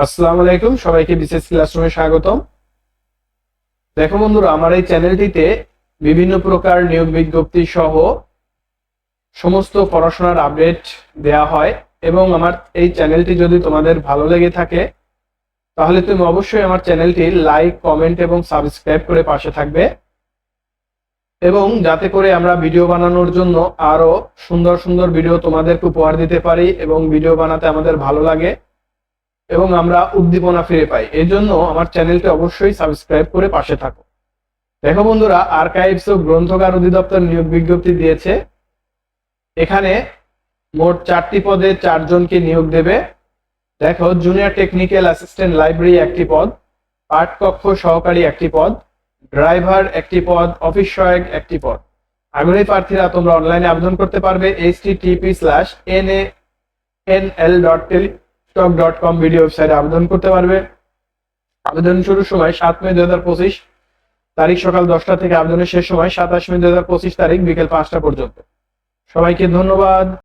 আসসালামু আলাইকুম, সবাইকে বিশেষ ক্লাসরুমে স্বাগতম। দেখো বন্ধুরা, আমার এই চ্যানেলটিতে বিভিন্ন প্রকার নিয়োগ বিজ্ঞপ্তি সহ সমস্ত পড়াশোনার আপডেট দেয়া হয় এবং আমার এই চ্যানেলটি যদি তোমাদের ভালো লেগে থাকে, তাহলে তুমি অবশ্যই আমার চ্যানেলটি লাইক, কমেন্ট এবং সাবস্ক্রাইব করে পাশে থাকবে। এবং যাতে করে আমরা ভিডিও বানানোর জন্য আরও সুন্দর সুন্দর ভিডিও তোমাদেরকে উপহার দিতে পারি এবং ভিডিও বানাতে আমাদের ভালো লাগে এবং আমরা উদ্দীপনা ফিরে পাই। এই জন্য আমার চ্যানেলটি অবশ্যই সাবস্ক্রাইব করে পাশে থাকো। দেখো বন্ধুরা আর্কাইভস ও গ্রন্থকার অধিদপ্তর নিয়োগ বিজ্ঞপ্তি দিয়েছে। এখানে মোট চারটি পদে চারজনকে নিয়োগ দেবে। দেখো জুনিয়র টেকনিক্যাল অ্যাসিস্ট্যান্ট লাইব্রেরি একটি পদ পাঠকক্ষ সহকারী একটি পদ ড্রাইভার একটি পদ অফিস সহায়ক একটি পদ। আগ্রহী প্রার্থীরা তোমরা অনলাইনে আবেদন করতে পারবে H T TP slash N A N L dot Teletalk dot com video ওয়েবসাইটে আবেদন করতে পারবে। আবেদন শুরুর সময় সাত মে দু হাজার পঁচিশ, তারিখ সকাল দশটা থেকে আবেদনের শেষ সময় সাতাশ মে দু হাজার পঁচিশ তারিখ বিকেল পাঁচটা পর্যন্ত। সবাইকে ধন্যবাদ।